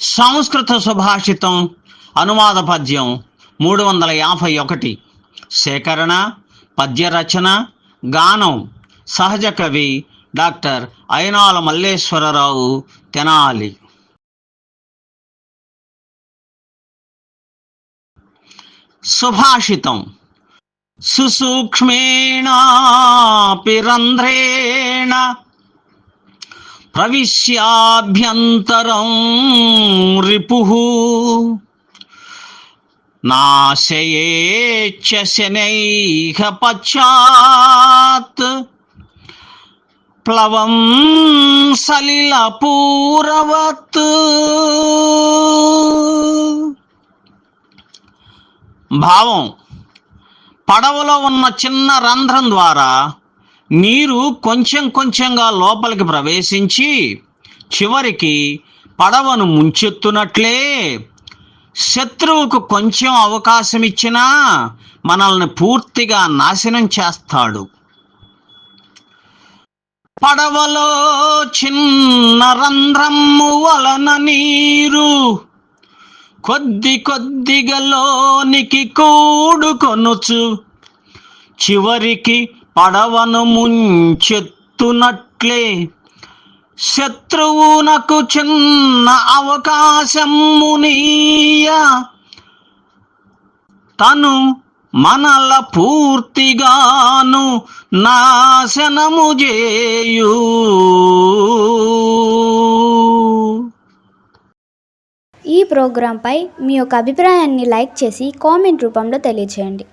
సంస్కృత సుభాషితం అనువాద పద్యం మూడు వందల యాభై ఒకటి. సేకరణ పద్య రచన గానం సహజ కవి డాక్టర్ అయినాల మల్లేశ్వరరావు తెనాలి. సుభాషితం. సుసూక్ష్మేణాపి పిరంధ్రేణ ప్రవిశ్యాభ్యంతరం రిపు నాశయేచ్చ శనైః పశ్చాత్. ప్లవం సలిలపూరవత్. భావం పడవలో ఉన్న చిన్న రంధ్రం ద్వారా నీరు కొంచెం కొంచెంగా లోపలికి ప్రవేశించి చివరికి పడవను ముంచెత్తునట్లే. శత్రువుకు కొంచెం అవకాశం ఇచ్చినా మనల్ని పూర్తిగా నాశనం చేస్తాడు. పడవలో చిన్న రంధ్రము వలన నీరు కొద్ది కొద్దిగా లోనికి కూడుకొనుచు. చివరికి పడవను ముంచెత్తునట్లే. శత్రువునకు చిన్న అవకాశమునీయ తను మనల పూర్తిగాను నాశనము చేయు ఈ ప్రోగ్రాంపై మీ యొక్క అభిప్రాయాన్ని లైక్ చేసి కామెంట్ రూపంలో తెలియచేయండి.